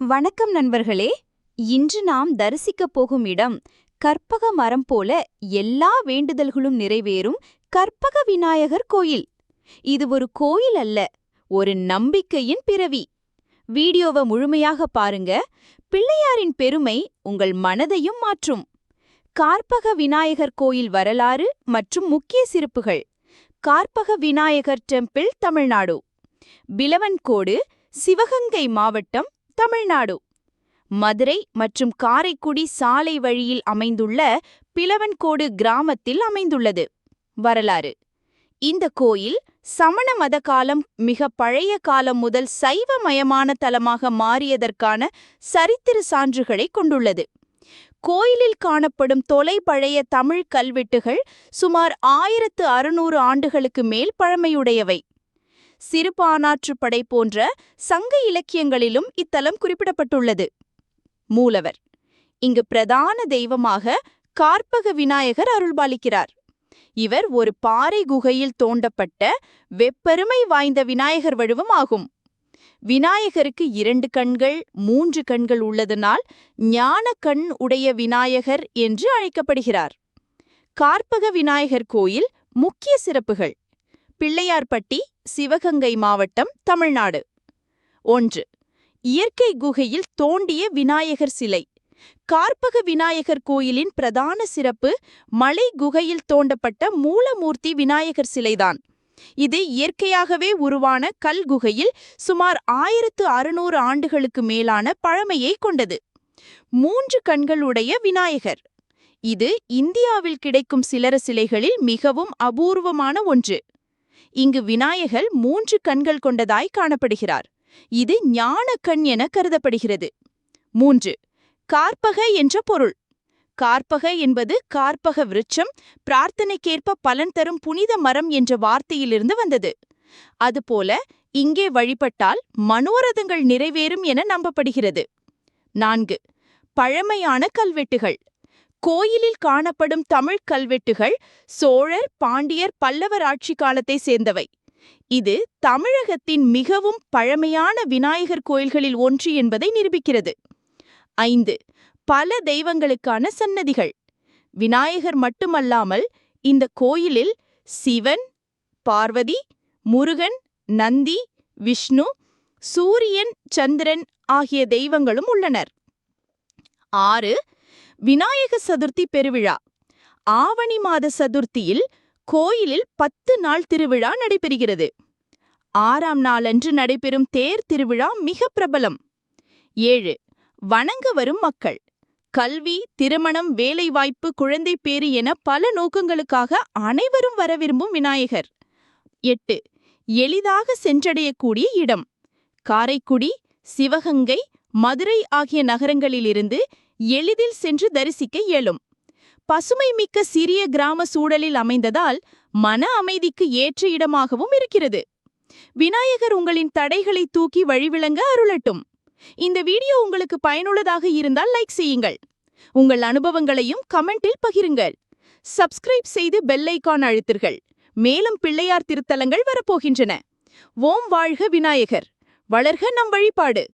வணக்கம் நண்பர்களே. இன்று நாம் தரிசிக்கப் போகும் இடம் கற்பக மரம் போல எல்லா வேண்டுதல்களும் நிறைவேறும் கற்பக விநாயகர் கோயில். இது ஒரு கோயில் அல்ல ஒரு நம்பிக்கையின் பிறவி. வீடியோவை முழுமையாக பாருங்க பிள்ளையாரின் பெருமை உங்கள் மனதையும் மாற்றும். கார்ப்பக விநாயகர் கோயில் வரலாறு மற்றும் முக்கிய சிறப்புகள். கார்ப்பக விநாயகர் டெம்பிள் தமிழ்நாடு. பிலவன்கோடு சிவகங்கை மாவட்டம் தமிழ்நாடு. மதுரை மற்றும் காரைக்குடி சாலை வழியில் அமைந்துள்ள பிளவன்கோடு கிராமத்தில் அமைந்துள்ளது. வரலாறு. இந்த கோயில் சமண மத காலம் மிக பழைய காலம் முதல் சைவமயமான தலமாக மாறியதற்கான சரித்திர சான்றுகளை கொண்டுள்ளது. கோயிலில் காணப்படும் தொலை பழைய தமிழ் கல்வெட்டுகள் சுமார் ஆயிரத்து அறுநூறு ஆண்டுகளுக்கு மேல் பழமையுடையவை. சிறுபானாற்றுப்படை போன்ற சங்க இலக்கியங்களிலும் இத்தலம் குறிப்பிடப்பட்டுள்ளது. மூலவர். இங்கு பிரதான தெய்வமாக கார்பக விநாயகர் அருள்பாலிக்கிறார். இவர் ஒரு பாறை குகையில் தோண்டப்பட்ட வெப்பெருமை வாய்ந்த விநாயகர் வடிவம் ஆகும். விநாயகருக்கு இரண்டு கண்கள் மூன்று கண்கள் உள்ளதனால் ஞான கண் உடைய விநாயகர் என்று அழைக்கப்படுகிறார். கார்ப்பக விநாயகர் கோயில் முக்கிய சிறப்புகள். பிள்ளையார்பட்டி சிவகங்கை மாவட்டம் தமிழ்நாடு. ஒன்று. இயற்கை குகையில் தோண்டிய விநாயகர் சிலை. கார்ப்பக விநாயகர் கோயிலின் பிரதான சிறப்பு மலை குகையில் தோண்டப்பட்ட மூலமூர்த்தி விநாயகர் சிலைதான். இது இயற்கையாகவே உருவான கல் குகையில் சுமார் ஆயிரத்து அறுநூறு ஆண்டுகளுக்கு மேலான பழமையை கொண்டது. மூன்று கண்களுடைய விநாயகர். இது இந்தியாவில் கிடைக்கும் சிலர சிலைகளில் மிகவும் அபூர்வமான ஒன்று. இங்கு விநாயகர் மூன்று கண்கள் கொண்டதாய் காணப்படுகிறார். இது ஞான கண் என கருதப்படுகிறது. மூன்று கார்ப்பக என்ற பொருள். கார்ப்பக என்பது கார்ப்பக விருட்சம் பிரார்த்தனைக்கேற்ப பலன் தரும் புனித மரம் என்ற வார்த்தையிலிருந்து வந்தது. அதுபோல இங்கே வழிபட்டால் மனோரதங்கள் நிறைவேறும் என நம்பப்படுகிறது. நான்கு பழமையான கல்வெட்டுகள். கோயிலில் காணப்படும் தமிழ் கல்வெட்டுகள் சோழர் பாண்டியர் பல்லவர் ஆட்சி காலத்தை சேர்ந்தவை. இது தமிழகத்தின் மிகவும் பழமையான விநாயகர் கோயில்களில் ஒன்று என்பதை நிரூபிக்கிறது. ஐந்து பல தெய்வங்களுக்கான சன்னதிகள். விநாயகர் மட்டுமல்லாமல் இந்த கோயிலில் சிவன் பார்வதி முருகன் நந்தி விஷ்ணு சூரியன் சந்திரன் ஆகிய தெய்வங்களும் உள்ளனர். ஆறு விநாயக சதுர்த்தி பெருவிழா. ஆவணி மாத சதுர்த்தியில் கோயிலில் பத்து நாள் திருவிழா நடைபெறுகிறது. ஆறாம் நாளன்று நடைபெறும் தேர் திருவிழா மிக பிரபலம். ஏழு வணங்க வரும் மக்கள். கல்வி திருமணம் வேலைவாய்ப்பு குழந்தை பேறு என பல நோக்கங்களுக்காக அனைவரும் வர விரும்பும் விநாயகர். எட்டு எளிதாக சென்றடையக்கூடிய இடம். காரைக்குடி சிவகங்கை மதுரை ஆகிய நகரங்களிலிருந்து எளிதில் சென்று தரிசிக்க இயலும். பசுமை மிக்க சிறிய கிராம சூழலில் அமைந்ததால் மன அமைதிக்கு ஏற்ற இடமாகவும் இருக்கிறது. விநாயகர் உங்களின் தடைகளை தூக்கி வழிவிளங்க அருளட்டும். இந்த வீடியோ உங்களுக்கு பயனுள்ளதாக இருந்தால் லைக் செய்யுங்கள். உங்கள் அனுபவங்களையும் கமெண்டில் பகிருங்கள். சப்ஸ்கிரைப் செய்து பெல்லைக்கான் ஐக்கான் மேலும் பிள்ளையார் திருத்தலங்கள் வரப்போகின்றன. ஓம் வாழ்க விநாயகர். வளர்க நம் வழிபாடு.